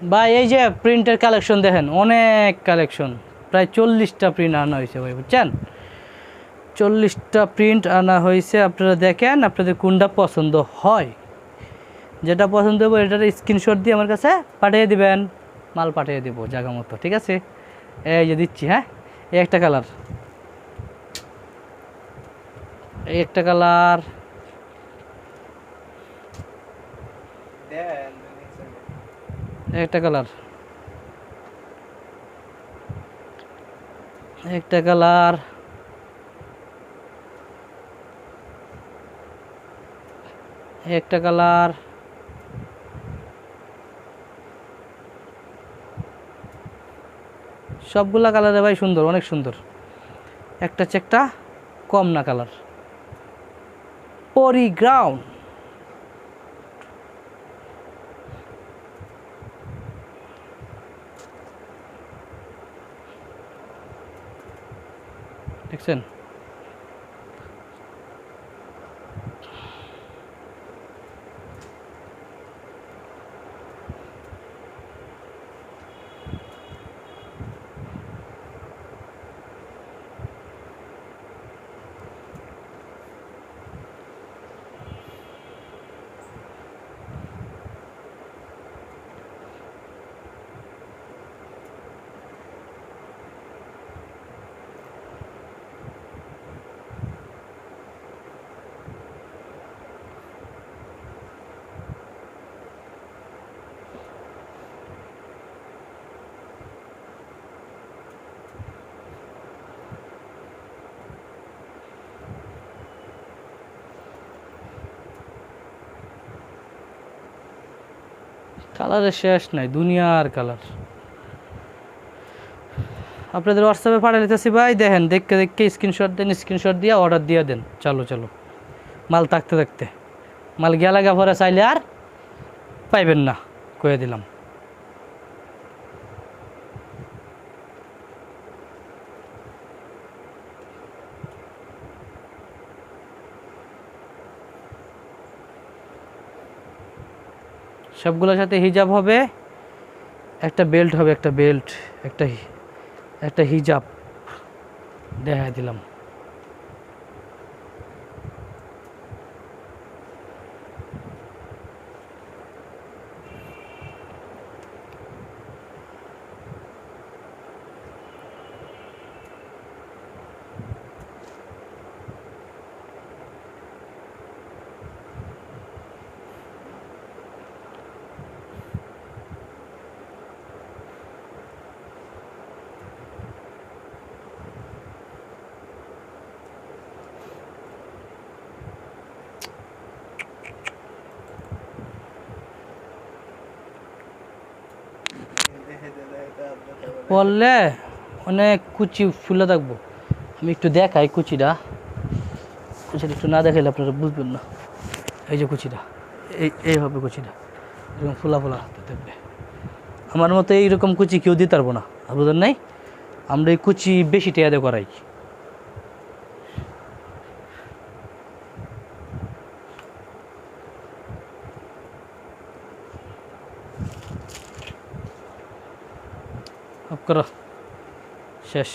ভাই, এই যে প্রিন্টের কালেকশন দেখেন, অনেক কালেকশন প্রায় চল্লিশটা প্রিন্ট আনা হয়েছে ভাই, বুঝছেন? চল্লিশটা প্রিন্ট আনা হয়েছে, আপনারা দেখেন আপনাদের কোনটা পছন্দ হয়। যেটা পছন্দ হবে এটার স্ক্রিনশট দিয়ে আমার কাছে পাঠিয়ে দিবেন। মাল পাঠিয়ে দেবো, জায়গা মতো, ঠিক আছে? এই যে দিচ্ছি হ্যাঁ? এই একটা কালার এই একটা কালার একটা কালার। একটা কালার। একটা কালার। সবগুলা কালারে ভাই সুন্দর, অনেক সুন্দর। একটা চেকটা কম না কালার। পরিগ্রাউন্ড। দেখছেন কালারের শেষ নাই, দুনিয়ার কালার আপনাদের হোয়াটসঅ্যাপে পাঠিয়ে নিতেছি ভাই দেখেন, দেখতে দেখতে স্ক্রিনশট দেন স্ক্রিনশট দিয়ে অর্ডার দিয়ে দেন। চলো চলো। মাল থাকতে থাকতে। মাল গেলা পরে চাইলে আর পাইবেন না কয়ে দিলাম। সবগুলোর সাথে হিজাব হবে একটা বেল্ট হবে একটা বেল্ট একটা একটা হিজাব। দেখা দিলাম। পরলে অনেক কুচি ফুলে থাকব। আমি একটু দেখাই কুচিটা। কুচিটা একটু না দেখাইলে আপনারা বুঝবেন না। এই যে কুচিটা, এই, এইভাবে কুচিটা, এরকম ফুলা ফুলা দেখবে আমার মতো এইরকম কুচি কেউ দিতে পারব না। বুঝলেন নাই? আমরা এই কুচি বেশি টেয়াদে করাই। অফ করো শেষ